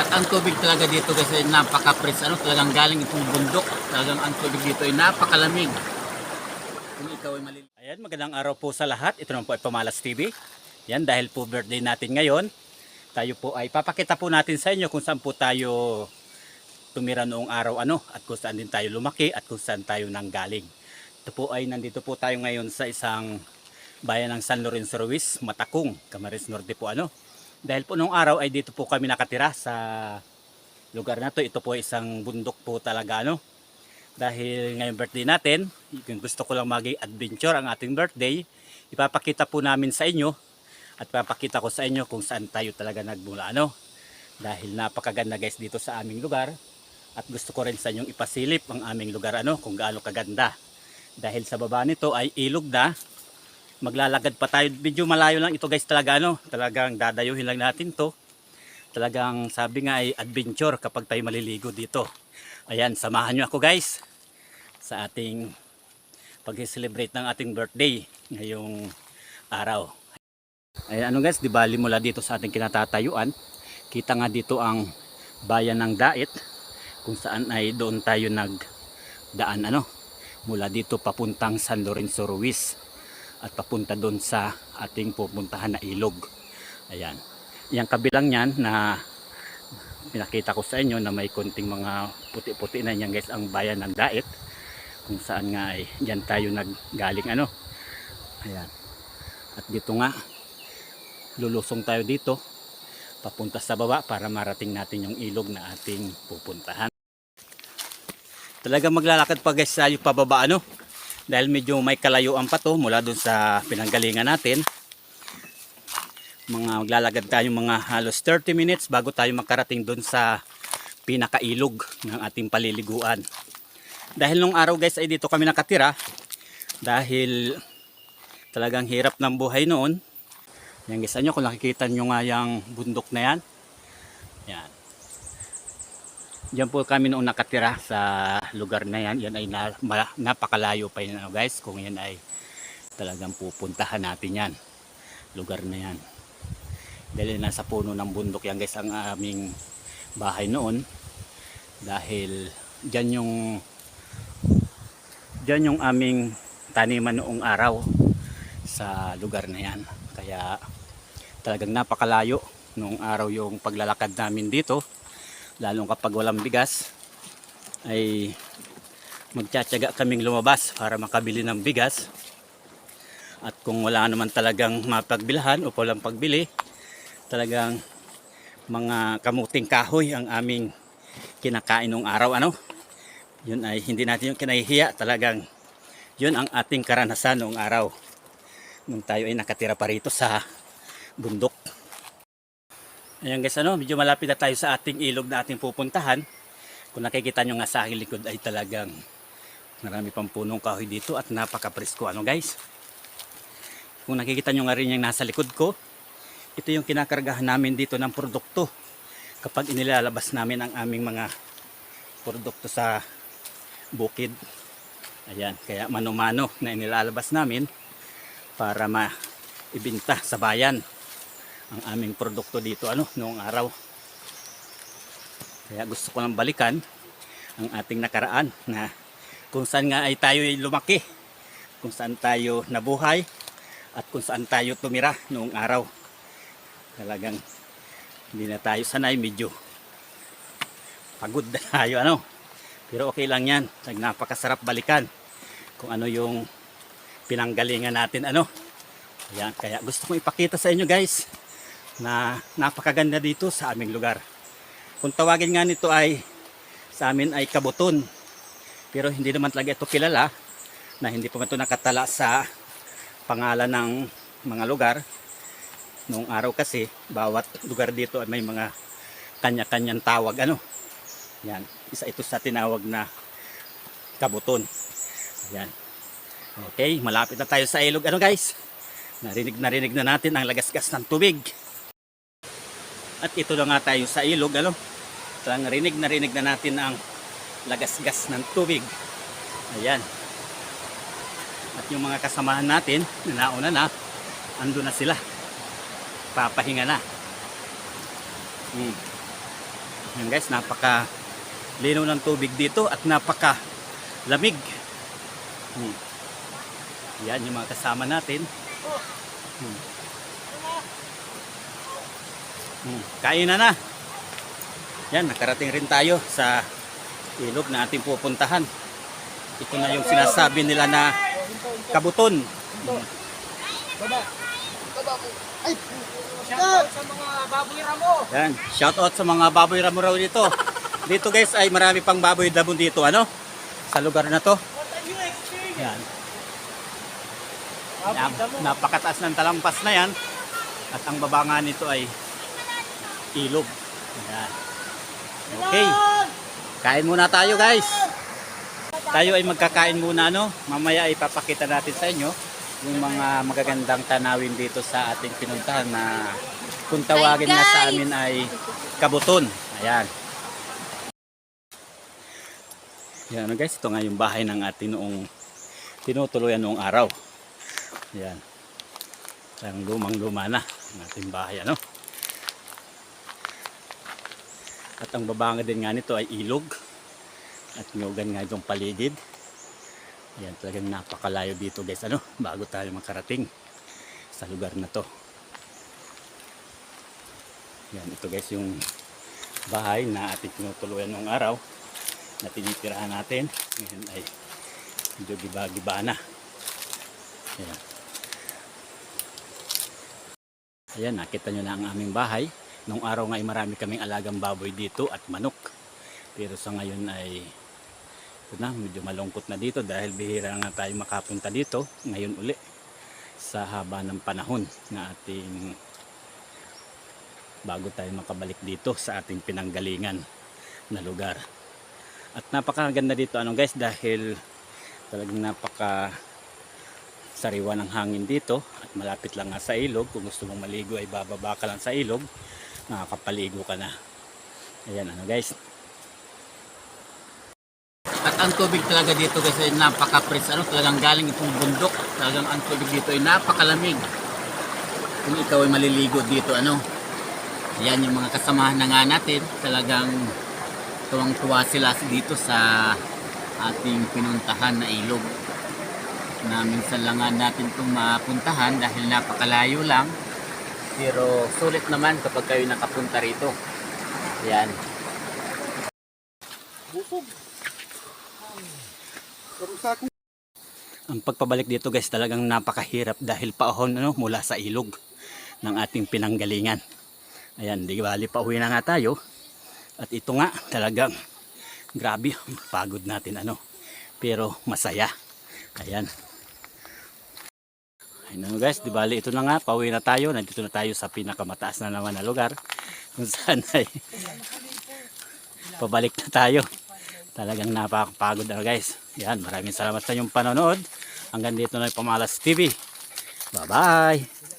At ang tubig talaga dito kasi napaka-fresh. Ano, talagang galing itong bundok. Talagang ang tubig dito ay napakalamig. Kung ikaw ay maliligo. Ayan, magandang araw po sa lahat. Ito naman po ay Pamalas TV. Yan, dahil po birthday natin ngayon, tayo po ay papakita po natin sa inyo kung saan po tayo tumira noong araw ano at kung saan din tayo lumaki at kung saan tayo nanggaling. Ito po ay nandito po tayo ngayon sa isang bayan ng San Lorenzo Ruiz, Matakong, Camarines Norte po ano. Dahil po noong araw ay dito po kami nakatira sa lugar na to. Ito po isang bundok po talaga ano. Dahil ngayong birthday natin, gusto ko lang maging adventure ang ating birthday, ipapakita po namin sa inyo at papakita ko sa inyo kung saan tayo talaga nagmula ano. Dahil napakaganda guys dito sa aming lugar at gusto ko rin sa inyong ipasilip ang aming lugar ano kung gaano kaganda. Dahil sa baba nito ay ilog na. Maglalagad pa tayo. Medyo malayo lang ito guys talaga ano. Talagang dadayuhin lang natin to. Talagang sabi nga ay adventure kapag tayo maliligo dito. Ayan, samahan nyo ako guys sa ating pag-celebrate ng ating birthday ngayong araw. Ayan ano guys, di bali mula dito sa ating kinatatayuan. Kita nga dito ang bayan ng Dait kung saan ay doon tayo nagdaan ano mula dito papuntang San Lorenzo Ruiz at papunta doon sa ating pupuntahan na ilog. Ayan. Yang kabilang niyan na pinakita ko sa inyo na may konting mga puti-puti na yan guys ang bayan ng Dait kung saan nga ay diyan tayo naggaling ano. Ayan. At dito nga lulusong tayo dito papunta sa baba para marating natin yung ilog na ating pupuntahan. Talaga maglalakad pa guys tayo pababa ano dahil medyo may kalayuan pa to mula dun sa pinanggalingan natin. Mga maglalakad tayo mga halos 30 minutes bago tayo makarating dun sa pinakailog ng ating paliliguan. Dahil nung araw guys ay dito kami nakatira dahil talagang hirap ng buhay noon. Yan guys, nyo kung nakikita nyo nga yung bundok na yan. Yan. Diyan po kami noong nakatira sa lugar na yan. Yan ay na, ma- napakalayo pa yun ano, guys. Kung yan ay talagang pupuntahan natin yan. Lugar na yan. Dahil nasa puno ng bundok yan guys ang aming bahay noon. Dahil dyan yung dyan yung aming taniman noong araw sa lugar na yan. Kaya talagang napakalayo noong araw yung paglalakad namin dito lalong kapag walang bigas ay magtsatsaga kaming lumabas para makabili ng bigas. At kung wala naman talagang mapagbilhan o walang pagbili talagang mga kamuting kahoy ang aming kinakain nung araw ano? Yun ay hindi natin yung kinahihiya talagang yun ang ating karanasan noong araw. Nung tayo ay nakatira pa rito sa bundok Ayan guys, ano, medyo malapit na tayo sa ating ilog na ating pupuntahan. Kung nakikita nyo nga sa aking likod ay talagang marami pang punong kahoy dito at napaka-presko. Ano guys? Kung nakikita nyo nga rin yung nasa likod ko, ito yung kinakargahan namin dito ng produkto kapag inilalabas namin ang aming mga produkto sa bukid. Ayan, kaya mano-mano na inilalabas namin para maibinta sa bayan ang aming produkto dito ano noong araw. Kaya gusto ko lang balikan ang ating nakaraan na kung saan nga ay tayo ay lumaki kung saan tayo nabuhay at kung saan tayo tumira noong araw. Talagang hindi na tayo sanay medyo pagod na tayo ano. Pero okay lang yan. Napakasarap balikan kung ano yung pinanggalingan natin ano. Ayan, kaya gusto kong ipakita sa inyo guys na napakaganda dito sa aming lugar. Kung tawagin nga nito ay sa amin ay kabuton. Pero hindi naman talaga ito kilala na hindi pa man ito nakatala sa pangalan ng mga lugar. Noong araw kasi, bawat lugar dito ay may mga kanya-kanyang tawag. Ano? Yan. Isa ito sa tinawag na kabuton. Yan. Okay, malapit na tayo sa ilog. Ano guys? Narinig narinig na natin ang lagasgas ng tubig. At ito na nga tayo sa ilog, ano? Talagang rinig na rinig na natin ang lagasgas ng tubig. Ayan. At yung mga kasamahan natin, na nauna na, ando na sila. Papahinga na. Hmm. Yan guys, napaka linaw ng tubig dito at napaka lamig. Hmm. Yan yung mga kasama natin. Hmm. Hmm. Kain na na. Yan, nakarating rin tayo sa ilog na ating pupuntahan. Ito na yung sinasabi nila na kabuton. Hmm. Sa mga baboy ramo. Yan, shout out sa mga baboy ramo raw dito. Dito guys ay marami pang baboy damo dito, ano? Sa lugar na to. Yan. Nap napakataas ng talampas na yan. At ang baba nito ay ilog. Yan. Okay. Kain muna tayo guys. Tayo ay magkakain muna no. Mamaya ay papakita natin sa inyo yung mga magagandang tanawin dito sa ating pinuntahan na kung tawagin nga sa amin ay kabuton. Ayan. Yan ano guys, ito nga yung bahay ng ating noong tinutuluyan noong araw. Yan. Ang lumang luma na ang ating bahay ano. At ang babanga din nga nito ay ilog. At nyugan nga itong paligid. Yan talagang napakalayo dito guys ano bago tayo makarating sa lugar na to. Yan ito guys yung bahay na ating tinutuluyan noong araw na tinitirahan natin. Ngayon ay medyo giba-giba na. Yan. Ayan, nakita nyo na ang aming bahay. Nung araw nga ay marami kaming alagang baboy dito at manok. Pero sa ngayon ay ito na, medyo malungkot na dito dahil bihira na tayo makapunta dito ngayon uli sa haba ng panahon na ating bago tayo makabalik dito sa ating pinanggalingan na lugar. At napakaganda dito ano guys dahil talagang napaka sariwa ng hangin dito at malapit lang nga sa ilog. Kung gusto mong maligo ay bababa ka lang sa ilog, makakapaligo ka na. Ayan ano guys. At ang tubig talaga dito kasi napaka-fresh. Ano, talagang galing itong bundok. Talagang ang tubig dito ay napakalamig. Kung ikaw ay maliligo dito, ano. Yan yung mga kasamahan na nga natin. Talagang tuwang-tuwa sila dito sa ating pinuntahan na ilog. Na minsan lang nga natin itong mapuntahan dahil napakalayo lang. Pero sulit naman kapag kayo nakapunta rito. Yan. Ang pagpabalik dito guys talagang napakahirap dahil paahon ano, mula sa ilog ng ating pinanggalingan. Ayan, di bali pa uwi na nga tayo. At ito nga talagang grabe pagod natin ano. Pero masaya. Ayan. Ayun guys, di bali ito na nga, pauwi na tayo. Nandito na tayo sa pinakamataas na naman na lugar. Kung saan ay pabalik na tayo. Talagang napakapagod na guys. Yan, maraming salamat sa inyong panonood. Hanggang dito na yung Pamalas TV. Bye-bye!